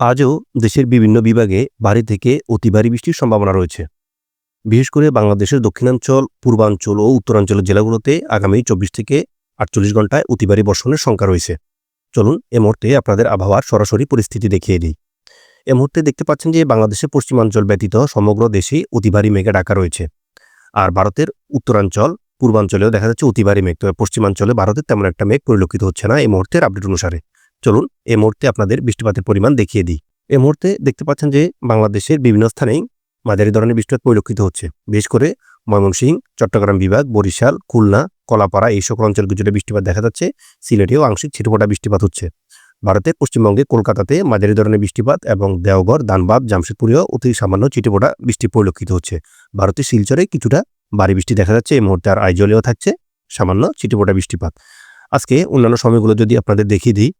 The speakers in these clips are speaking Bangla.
আজও দেশের বিভিন্ন বিভাগে ভারী থেকে অতি ভারী বৃষ্টির সম্ভাবনা রয়েছে। বিশেষ করে বাংলাদেশের দক্ষিণাঞ্চল, পূর্বাঞ্চল ও উত্তরাঞ্চলের জেলাগুলোতে আগামী চব্বিশ থেকে আটচল্লিশ ঘন্টায় অতি ভারী বর্ষণের সংখ্যা রয়েছে। চলুন এ মুহূর্তে আপনাদের আবহাওয়ার সরাসরি পরিস্থিতি দেখিয়ে দিই। এ মুহূর্তে দেখতে পাচ্ছেন যে বাংলাদেশের পশ্চিমাঞ্চল ব্যতীত সমগ্র দেশেই অতি ভারী মেঘে ঢাকা রয়েছে। আর ভারতের উত্তরাঞ্চল, পূর্বাঞ্চলেও দেখা যাচ্ছে অতি ভারী মেঘ, তবে পশ্চিমাঞ্চলে ভারতের তেমন একটা মেঘ পরিলক্ষিত হচ্ছে না এই মুহূর্তের আপডেট অনুসারে। চলুন এই মুহূর্তে আপনাদের বৃষ্টিপাতের পরিমাণ দেখিয়ে দিই। এ মুহূর্তে দেখতে পাচ্ছেন যে বাংলাদেশের বিভিন্ন স্থানেই মাঝারি ধরনের বৃষ্টিপাত পরিলক্ষিত হচ্ছে। বিশেষ করে ময়মনসিংহ, চট্টগ্রাম বিভাগ, বরিশাল, খুলনা, কলাপাড়া এই সকল অঞ্চল জুড়ে বৃষ্টিপাত দেখা যাচ্ছে। সিলেটেও আংশিক ছিটফোঁটা বৃষ্টিপাত হচ্ছে। ভারতের পশ্চিমবঙ্গে কলকাতাতে মাঝারি ধরনের বৃষ্টিপাত এবং দেওঘর দানবাদ জামশেদপুরেও অতি সামান্য চিটিপোটা বৃষ্টি পরিলক্ষিত হচ্ছে। ভারতের শিলচরে কিছুটা ভারী বৃষ্টি দেখা যাচ্ছে। এই মুহূর্তে আর আইজলেও থাকছে সামান্য চিটিপোটা বৃষ্টিপাত। আজকে অন্যান্য সময়গুলো যদি আপনাদের দেখিয়ে দিই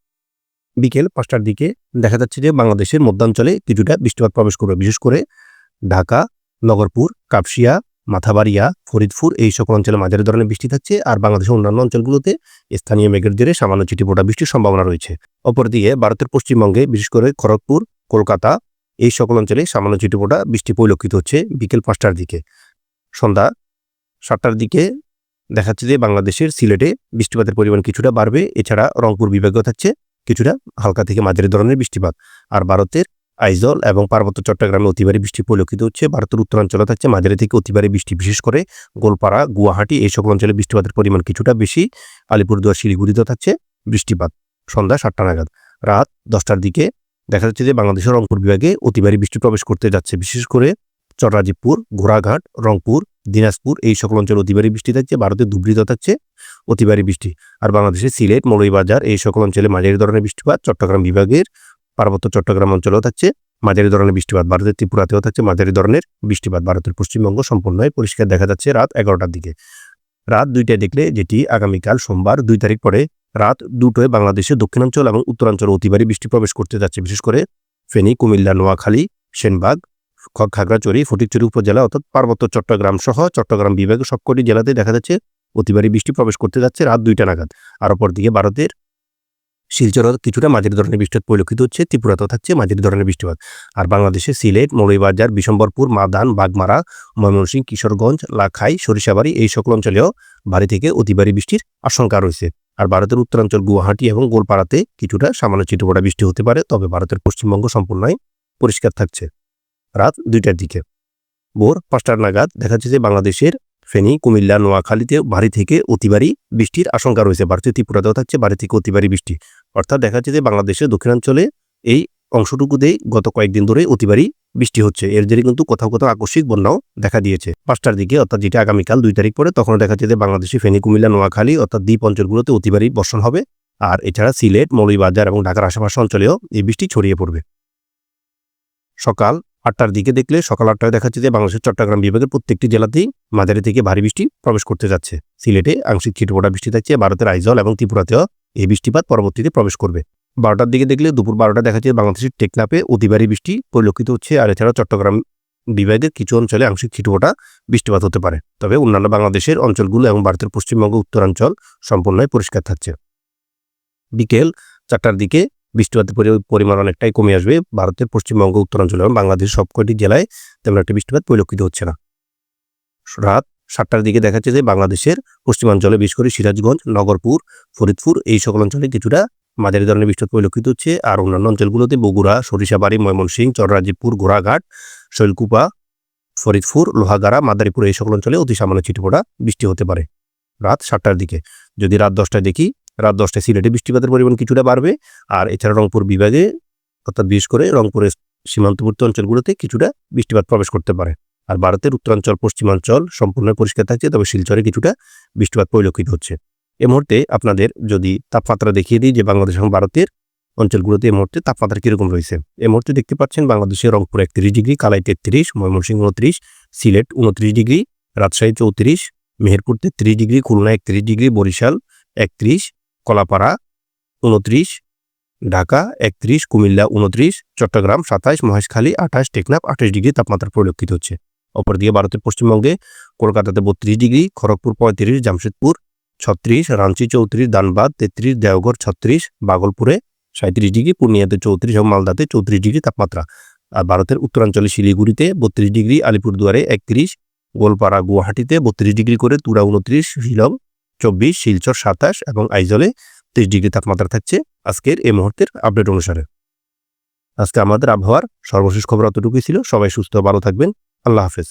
বিকেল পাঁচটার দিকে দেখা যাচ্ছে যে বাংলাদেশের মধ্যাঞ্চলে কিছুটা বৃষ্টিপাত প্রবেশ করবে। বিশেষ করে ঢাকা, নগরপুর, কাপসিয়া, মাথাবাড়িয়া, ফরিদপুর এই সকল অঞ্চলে মাঝারি ধরনের বৃষ্টি থাকছে আর বাংলাদেশের অন্যান্য অঞ্চলগুলোতে স্থানীয় মেঘের জেরে সামান্য চিটিপোটা বৃষ্টির সম্ভাবনা রয়েছে। অপরদিকে ভারতের পশ্চিমবঙ্গে, বিশেষ করে খড়গপুর, কলকাতা এই সকল অঞ্চলে সামান্য চিটিপোটা বৃষ্টি পরিলক্ষিত হচ্ছে বিকেল পাঁচটার দিকে। সন্ধ্যা সাতটার দিকে দেখাচ্ছে যে বাংলাদেশের সিলেটে বৃষ্টিপাতের পরিমাণ কিছুটা বাড়বে। এছাড়া রংপুর বিভাগেও থাকছে কিছুটা হালকা থেকে মাঝারি ধরনের বৃষ্টিপাত। আর ভারতের আইজল এবং পার্বত্য চট্টগ্রামে অতিবারী বৃষ্টি পরিলক্ষিত হচ্ছে। ভারতের উত্তরাঞ্চলে থাকছে মাঝারি থেকে অতিবারী বৃষ্টি, বিশেষ করে গোলপাড়া, গুয়াহাটি এই সকল অঞ্চলে বৃষ্টিপাতের পরিমাণ কিছুটা বেশি। আলিপুরদুয়ার, শিলিগুড়িতেও থাকছে বৃষ্টিপাত। সন্ধ্যা সাতটা নাগাদ। রাত দশটার দিকে দেখা যাচ্ছে যে বাংলাদেশের রংপুর বিভাগে অতিবারী বৃষ্টি প্রবেশ করতে যাচ্ছে। বিশেষ করে চট্রাজিবপুর ঘোড়াঘাট, রংপুর, দিনাজপুর এই সকল অঞ্চলে অতিবারী বৃষ্টি থাকছে। ভারতের ধুবড়িতে থাকছে অতিবারী বৃষ্টি। আর বাংলাদেশের সিলেট, মৌলভীবাজার এই সকল অঞ্চলে মাঝারি ধরনের বৃষ্টিপাত, চট্টগ্রাম বিভাগের পার্বত্য চট্টগ্রাম অঞ্চলেও থাকছে মাঝারি ধরনের বৃষ্টিপাত। ভারতের ত্রিপুরাতেও থাকছে মাঝারি ধরনের বৃষ্টিপাত। ভারতের পশ্চিমবঙ্গ সম্পূর্ণই পরিষ্কার দেখা যাচ্ছে রাত এগারোটার দিকে। রাত দুইটায় দেখলে যেটি আগামীকাল সোমবার দুই তারিখ পরে রাত দুটোয় বাংলাদেশের দক্ষিণাঞ্চল এবং উত্তরাঞ্চল অতিবারী বৃষ্টি প্রবেশ করতে যাচ্ছে। বিশেষ করে ফেনী, কুমিল্লা, নোয়াখালী, সেনবাগ খাগড়াছড়ি ফটিকছড়ি উপজেলা অর্থাৎ পার্বত্য চট্টগ্রাম সহ চট্টগ্রাম বিভাগের সবকটি জেলাতে দেখা যাচ্ছে অতিবারী বৃষ্টি প্রবেশ করতে যাচ্ছে রাত দুইটা নাগাদ। আর অপরদিকে ভারতের শিলচরও কিছুটা মাঝারি ধরনের বৃষ্টিপাত পরিলক্ষিত হচ্ছে, ত্রিপুরাতেও থাকছে মাঝারি ধরনের বৃষ্টিপাত। আর বাংলাদেশে সিলেট, মৌলভীবাজার, বিশম্বরপুর, মাদান, বাগমারা, ময়মনসিংহ, কিশোরগঞ্জ, লাখাই, সরিষাবাড়ি এই সকল অঞ্চলেও বাড়ি থেকে অতি ভারী বৃষ্টির আশঙ্কা রয়েছে। আর ভারতের উত্তরাঞ্চল গুয়াহাটি এবং গোলপাড়াতে কিছুটা সামান্য চিটুপোটা বৃষ্টি হতে পারে, তবে ভারতের পশ্চিমবঙ্গ সম্পূর্ণই পরিষ্কার থাকছে রাত দুইটার দিকে। ভোর পাঁচটার নাগাদ দেখা যাচ্ছে যে বাংলাদেশের ফেনী, কুমিল্লা, নোয়াখালীতে ভারী থেকে অতিবারী বৃষ্টির আশঙ্কা রয়েছে। ভারতীয় ত্রিপুরাতেও থাকছে ভারী থেকে অতিবারী বৃষ্টি। অর্থাৎ দেখা যাচ্ছে যে বাংলাদেশের দক্ষিণাঞ্চলে এই অংশটুকুতেই গত কয়েকদিন ধরে অতিবারী বৃষ্টি হচ্ছে। এর জেরে কিন্তু কোথাও কোথাও আকস্মিক বন্যাও দেখা দিয়েছে। পাঁচটার দিকে, অর্থাৎ যেটা আগামীকাল দুই তারিখ পরে তখন দেখা যাচ্ছে যে বাংলাদেশে ফেনী, কুমিল্লা, নোয়াখালী, অর্থাৎ দ্বীপ অঞ্চলগুলোতে অতিবারী বর্ষণ হবে। আর এছাড়া সিলেট, মৌলভীবাজার এবং ঢাকার আশেপাশে অঞ্চলেও এই বৃষ্টি ছড়িয়ে পড়বে। সকাল আটটার দিকে দেখলে সকাল আটটায় দেখাচ্ছে যে বাংলাদেশের চট্টগ্রাম বিভাগের প্রত্যেকটি জেলাতেই মাঝারি থেকে ভারী বৃষ্টি প্রবেশ করতে যাচ্ছে। সিলেটে আংশিক ছিটফোঁটা বৃষ্টি থাকছে, ভারতের আইজল এবং ত্রিপুরাতেও এই বৃষ্টিপাত পরবর্তীতে প্রবেশ করবে। বারোটার দিকে দেখলে দুপুর বারোটা দেখা যাচ্ছে বাংলাদেশের টেকনাপে অতিবারী বৃষ্টি পরিলক্ষিত হচ্ছে, আর এছাড়াও চট্টগ্রাম বিভাগের কিছু অঞ্চলে আংশিক ছিটফোঁটা বৃষ্টিপাত হতে পারে। তবে অন্যান্য বাংলাদেশের অঞ্চলগুলো এবং ভারতের পশ্চিমবঙ্গ উত্তরাঞ্চল সম্পূর্ণই পরিষ্কার থাকছে। বিকেল চারটার দিকে বৃষ্টিপাতের পরিমাণ অনেকটাই কমে আসবে। ভারতের পশ্চিমবঙ্গ, উত্তরাঞ্চল এবং বাংলাদেশের সবকটি জেলায় তেমন একটা বৃষ্টিপাত পরিলক্ষিত হচ্ছে না। রাত সাতটার দিকে দেখা যাচ্ছে যে বাংলাদেশের পশ্চিমাঞ্চলে বিশেষ করে সিরাজগঞ্জ, নগরপুর, ফরিদপুর এই সকল অঞ্চলে কিছুটা মাঝারি ধরনের বৃষ্টিপাত পরিলক্ষিত হচ্ছে। আর অন্যান্য অঞ্চলগুলোতে বগুড়া, সরিষাবাড়ি, ময়মনসিংহ, চররাজীবপুর ঘোড়াঘাট শৈলকুপা, ফরিদপুর, লোহাগাড়া, মাদারীপুর এই সকল অঞ্চলে অতি সামান্য ছিটেফোঁটা বৃষ্টি হতে পারে রাত সাতটার দিকে। যদি রাত দশটায় দেখি রাত দশটায় সিলেটে বৃষ্টিপাতের পরিমাণ কিছুটা বাড়বে, আর এছাড়া রংপুর বিভাগে, অর্থাৎ বিশেষ করে রংপুরের সীমান্তবর্তী অঞ্চলগুলোতে কিছুটা বৃষ্টিপাত প্রবেশ করতে পারে। আর ভারতের উত্তরাঞ্চল, পশ্চিমাঞ্চল সম্পূর্ণ পরিষ্কার থাকছে, তবে শিলচরে কিছুটা বৃষ্টিপাত পরিলক্ষিত হচ্ছে। এ মুহূর্তে আপনাদের যদি তাপমাত্রা দেখিয়ে দিই যে বাংলাদেশ এবং ভারতের অঞ্চলগুলোতে এই মুহূর্তে তাপমাত্রা কীরকম রয়েছে এই মুহূর্তে দেখতে পাচ্ছেন বাংলাদেশের রংপুর একত্রিশ ডিগ্রি, কালাই তেত্রিশ, ময়মনসিংহ উনত্রিশ সিলেট উনত্রিশ ডিগ্রি, রাজশাহী চৌত্রিশ, মেহেরপুর তেত্রিশ ডিগ্রি, খুলনা একত্রিশ ডিগ্রি, বরিশাল একত্রিশ কলাপাড়া, উনত্রিশ, ঢাকা, একত্রিশ, কুমিল্লা, উনত্রিশ, চট্টগ্রাম, সাতাইশ, মহেশখালী, আঠাশ, টেকনাফ, আঠাশ ডিগ্রি তাপমাত্রা পরিলক্ষিত হচ্ছে। অপরদিকে ভারতের পশ্চিমবঙ্গে কলকাতাতে বত্রিশ ডিগ্রি, খড়গপুর পঁয়ত্রিশ, জামশেদপুর ছত্রিশ রাঞ্চি চৌত্রিশ, দানবাদ তেত্রিশ, দেওঘর ছত্রিশ, বাগলপুরে সাঁত্রিশ ডিগ্রি, পূর্ণিয়াতে চৌত্রিশ এবং মালদাতে চৌত্রিশ ডিগ্রি তাপমাত্রা। আর ভারতের উত্তরাঞ্চলে শিলিগুড়িতে বত্রিশ ডিগ্রি, আলিপুরদুয়ারে একত্রিশ, গোলপাড়া গুয়াহাটিতে বত্রিশ ডিগ্রি করে, তুরা উনত্রিশ, শিলং চব্বিশ, শিলচর সাতাশ এবং আইজলে তেইশ ডিগ্রি তাপমাত্রা থাকছে আজকের এই মুহূর্তের আপডেট অনুসারে। আজকে আমাদের আবহাওয়ার সর্বশেষ খবর অতটুকুই ছিল। সবাই সুস্থ, ভালো থাকবেন। আল্লাহ হাফেজ।